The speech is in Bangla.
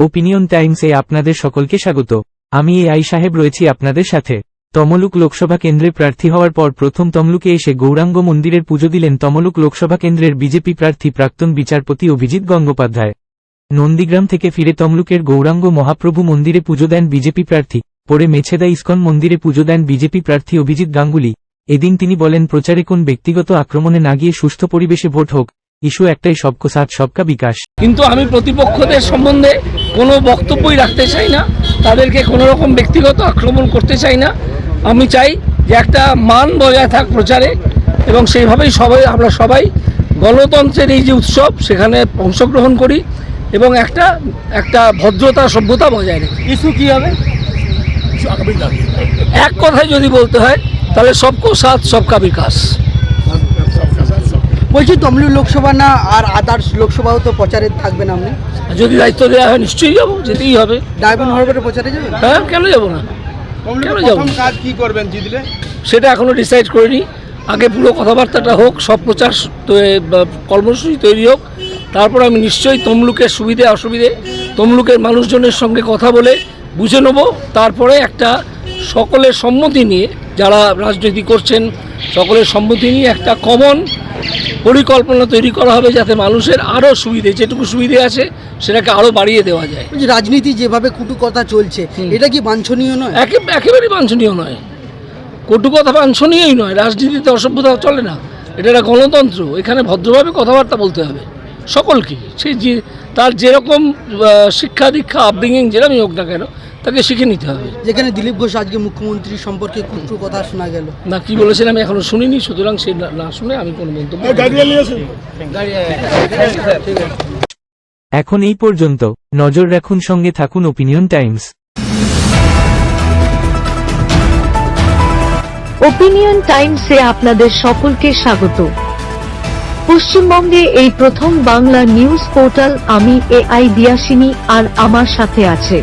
ওপিনিয়ন টাইমসে আপনাদের সকলকে স্বাগত। আমি এ আই সাহেব রয়েছি আপনাদের সাথে। তমলুক লোকসভা কেন্দ্রে প্রার্থী হওয়ার পর প্রথম তমলুকে এসে গৌরাঙ্গ মন্দিরের পুজো দিলেন তমলুক লোকসভা কেন্দ্রের বিজেপি প্রার্থী প্রাক্তন বিচারপতি অভিজিৎ গঙ্গোপাধ্যায়। নন্দীগ্রাম থেকে ফিরে তমলুকের গৌরাঙ্গ মহাপ্রভু মন্দিরে পুজো দেন বিজেপি প্রার্থী, পরে মেছেদা ইস্কন মন্দিরে পুজো দেন বিজেপি প্রার্থী অভিজিৎ গাঙ্গুলি। এদিন তিনি বলেন, প্রচারে কোন ব্যক্তিগত আক্রমণে না গিয়ে সুস্থ পরিবেশে ভোট হোক, ইস্যু একটাই সবকো সাথ সবকা বিকাশ। কিন্তু আমি প্রতিপক্ষদের সম্বন্ধে কোনো বক্তব্যই রাখতে চাই না তাদেরকে কোনো রকম ব্যক্তিগত আক্রমণ করতে চাই না। আমি চাই যে একটা মান বজায় থাক প্রচারে এবং সেইভাবেই সবাই আমরা সবাই গণতন্ত্রের এই যে উৎসব সেখানে অংশগ্রহণ করি এবং একটা একটা ভদ্রতা সভ্যতা বজায় রাখি। ইস্যু কী হবে? এক কথায় যদি বলতে হয় তাহলে সবকো সাথ সবকা বিকাশ। বলছি তমলুক লোকসভা না আর আদার্স লোকসভাও তো প্রচারে থাকবেন আপনি? যদি দায়িত্ব দেওয়া হয় নিশ্চয়ই যাব যেতেই হবে। ডায়মন্ড হারবারে প্রচারে যাবেন? হ্যাঁ কেন যাব না? কেন যাব প্রথম কাজ কি করবেন জিতলে? সেটা এখনও ডিসাইড করিনি। আগে পুরো কথাবার্তাটা হোক সব প্রচার কর্মসূচি তৈরি হোক তারপর আমি নিশ্চয়ই তমলুকের সুবিধে অসুবিধে তমলুকের মানুষজনের সঙ্গে কথা বলে বুঝে নেব। তারপরে একটা সকলের সম্মতি নিয়ে যারা রাজনীতি করছেন সকলের সম্মতি নিয়ে একটা কমন পরিকল্পনা তৈরি করা হবে যাতে মানুষের আরও সুবিধে যেটুকু সুবিধে আছে সেটাকে আরও বাড়িয়ে দেওয়া যায়। বলছি রাজনীতি যেভাবে কুটু কথা চলছে এটা কি বাঞ্ছনীয় নয়? একে একেবারেই বাঞ্ছনীয় নয়। কটু কথা বাঞ্ছনীয়ই নয় রাজনীতিতে অসভ্যতা চলে না। এটা একটা গণতন্ত্র এখানে ভদ্রভাবে কথাবার্তা বলতে হবে। সকলকে সে যে তার যেরকম শিক্ষা দীক্ষা আপব্রিঙ্গিং যেরকমই হোক না কেন তাকে শিখে নিতে হবে। যেখানে দিলীপ ঘোষ আজকে মুখ্যমন্ত্রী সম্পর্কে কুটু কথা শোনা গেল। না কি বলেছেন আমি এখনও শুনিনি সুতরাং সে না- না শুনে আমি কোনো মন্তব্য এখন এই পর্যন্ত নজর রাখুন সঙ্গে থাকুন ওপিনিয়ন টাইমস ওপিনিয়ন টাইমসে আপনাদের সকলকে স্বাগত। পশ্চিমবঙ্গে এই প্রথম বাংলা নিউজ পোর্টাল আমি এ আই দিয়াসিনী আর আমার সাথে আছে।